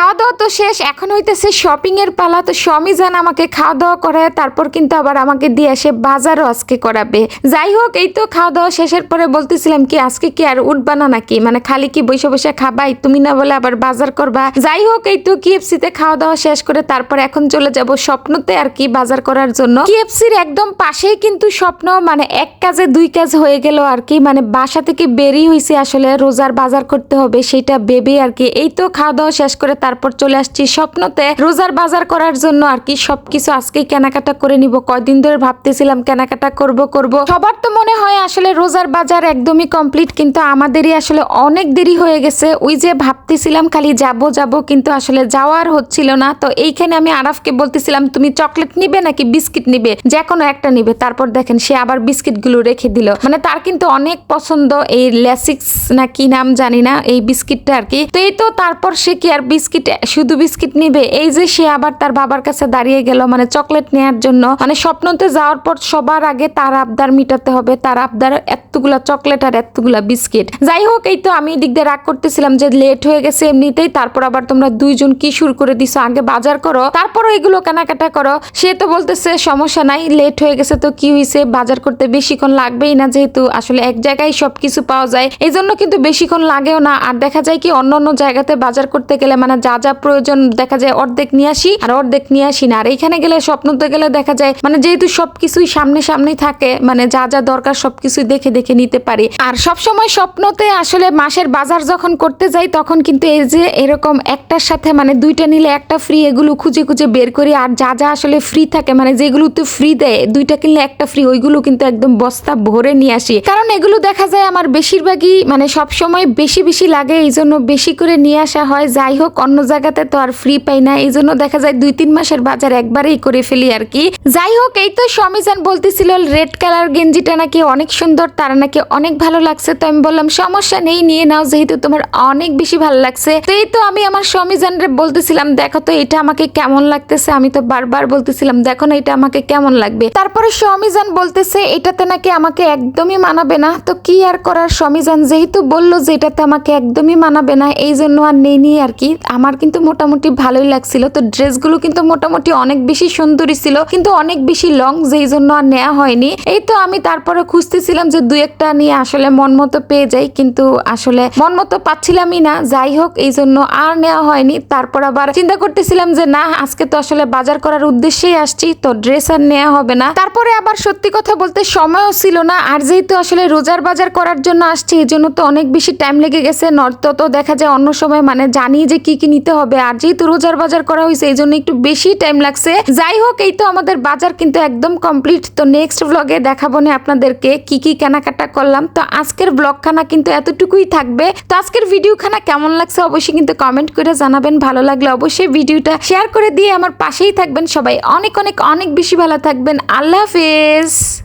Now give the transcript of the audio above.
খাওয়া দাওয়া তো শেষ, এখন হইতেছে শপিং এর পালা। তো স্বামী যান আমাকে খাওয়া দাওয়া করে তারপর কিন্তু আবার আমাকে দিয়ে এসে বাজারও আজকে করাবে। যাই হোক, এই তো খাওয়া দাওয়া শেষের পরে বলতেছিলাম কি, আজকে কি আর উঠবা না নাকি? মানে খালি কি বসে বসে খাবাই? তুমি না বলে আবার বাজার করবা? যাই হোক, এই তো কিএফসি তে খাওয়া দাওয়া শেষ করে তারপর এখন চলে যাব স্বপ্নতে আর কি বাজার করার জন্য। কিএফসির একদম পাশেই কিন্তু স্বপ্ন মানে এক কাজে দুই কাজ হয়ে গেল আর কি। মানে বাসা থেকে বেরিয়ে হয়েছে আসলে, রোজার বাজার করতে হবে, সেটা ভেবে আর কি। এই তো খাওয়া দাওয়া শেষ করে তারপর চলে আসছি স্বপ্নতে। রোজার বাজার করার জন্য আর কি সবকিছু আজকেই কেনাকাটা করে নিব। কয়দিন ধরে ভাবতেছিলাম কেনাকাটা করব করব। সবার তো মনে হয় আসলে রোজার বাজার একদমই কমপ্লিট, কিন্তু আমাদেরই আসলে অনেক দেরি হয়ে গেছে। ওই যে ভাবতেছিলাম খালি যাব যাব, কিন্তু আসলে যাওয়ার হচ্ছিল না। তো এইখানে আমি আরাফকে বলতেছিলাম, তুমি চকলেট নিবে নাকি বিস্কিট নিবে? যে কোনো একটা নিবে। তারপর দেখেন সে আবার বিস্কিটগুলো রেখে দিল। মানে তার কিন্তু অনেক পছন্দ এই লেসিক্স না কি নাম জানি না, এই বিস্কিটটা আর কি। তো এই তো তারপর সে কি আর বিস্কিট শুধু বিস্কিট নিবে? এই যে সে আবার তার বাবার কাছে দাঁড়িয়ে গেল মানে চকলেট নেয়ার জন্য। মানে স্বপ্নতে যাওয়ার পর সবার আগে তার আবদার মিটাতে হবে, তার আবদার এতগুলা চকলেট আর এতগুলা বিস্কিট। যাই হোক, এই তো আমি এদিক দিয়ে রাগ করতেছিলাম যে লেট হয়ে গেছে এমনিতেই, তারপর আবার তোমরা দুইজন কি শুরু করে দিছো? আগে বাজার করো তারপর এগুলো কেনাকাটা করো। সে তো বলতেছে, সমস্যা নাই লেট হয়ে গেছে তো কি হয়েছে বাজার করতে বেশিক্ষণ লাগবেই না যেহেতু আসলে এক জায়গায় সবকিছু পাওয়া যায়। এই জন্য কিন্তু বেশিক্ষণ লাগেও না। আর দেখা যায় কি, অন্য অন্য জায়গাতে বাজার করতে গেলে মানে যা যা প্রয়োজন দেখা যায় অর্ধেক নিয়ে আসি আর অর্ধেক নিয়ে আসি না। আর এইখানে গেলে স্বপ্নতে গেলে দেখা যায় মানে যেহেতু সবকিছুই সামনে সামনেই থাকে মানে যা যা দরকার সবকিছুই দেখে দেখে নিতে পারি। আর সব সময় স্বপ্নতে আসলে মাসের বাজার যখন করতে যাই, তখন কিন্তু এই যে এরকম একটার সাথে মানে দুইটা নিলে একটা ফ্রি এগুলো খুঁজে খুঁজে বের করি। আর যা যা আসলে ফ্রি থাকে মানে যেগুলোতে ফ্রি দেয়, দুইটা কিনলে একটা ফ্রি ওইগুলো কিন্তু একদম বস্তা ভরে নিয়ে আসি। কারণ এগুলো দেখা যায় আমার বেশিরভাগই মানে সব সময় বেশি বেশি লাগে এই জন্য বেশি করে নিয়ে আসা হয়। যাই হোক, অন্য জায়গাতে তো আর ফ্রি পাই না এই জন্য দেখা যায় দুই, তিন মাসের বাজার একবারেই করে ফেলি আর কি। যাই হোক, এই তো সমিজান বলতেছিল রেড কালার গেঞ্জিটা নাকি অনেক সুন্দর, তার নাকি অনেক ভালো লাগছে। তো আমি বললাম, সমস্যা নেই, নিয়ে নাও, যেহেতু তোমার অনেক বেশি ভালো লাগছে। তো এই তো আমি আমার সমিজানরে বলতেছিলাম, দেখো তো, এটা আমাকে কেমন লাগতেছে? আমি তো বারবার বলতেছিলাম, দেখো না, এটা আমাকে কেমন লাগবে? তারপরে সমিজান বলতেছে, এটাতে নাকি আমাকে একদমই মানাবে না। তো কি আর করার সমিজান যেহেতু বলল যে, এটাতে আমাকে একদমই মানাবে না এই জন্য আর নেই আর কি। আমার কিন্তু মোটামুটি ভালোই লাগছিল। তো ড্রেসগুলো কিন্তু মোটামুটি অনেক বেশি সুন্দরী ছিল, কিন্তু অনেক বেশি লং, যেই জন্য আর নেওয়া হয়নি। এই তো আমি তারপরে খুঁজতেছিলাম যে দুই একটা নিয়ে আসলে মন মতো পেয়ে যাই, কিন্তু আসলে মন মতো পাচ্ছিলামই না। যাই হোক, এই জন্য আর নেওয়া হয়নি। তারপর আবার চিন্তা করতেছিলাম যে না, আজকে তো আসলে বাজার করার উদ্দেশ্যেই আসছি, তো ড্রেস আর নেওয়া হবে না। তারপরে আবার সত্যি কথা বলতে সময়ও ছিল না, আর যেহেতু আসলে রোজার বাজার করার জন্য আসছি, এই জন্য তো অনেক বেশি টাইম লেগে গেছে। নর্ত তো দেখা যায় অন্য সময় মানে জানি যে কি কি নিতে হবে। আর যেহেতু রোজার বাজার করা হয়েছে, এই জন্য একটু বেশি টাইম লাগছে। যাই হোক, এই তো আমাদের বাজার কিন্তু একদম কমপ্লিট তো নেক্সট ব্লগে দেখাবো না আপনাদেরকে কি কি কেনাকাটা করলাম। তো আজকের ব্লগখানা কিন্তু এতটুকুই থাকবে। তো আজকের ভিডিওখানা কেমন লাগছে অবশ্যই কিন্তু কমেন্ট করে জানাবেন। ভালো লাগলে অবশ্যই ভিডিওটা শেয়ার করে দিয়ে আমার পাশেই থাকবেন। সবাই অনেক অনেক অনেক বেশি ভালো থাকবেন। আল্লাহ হাফেজ।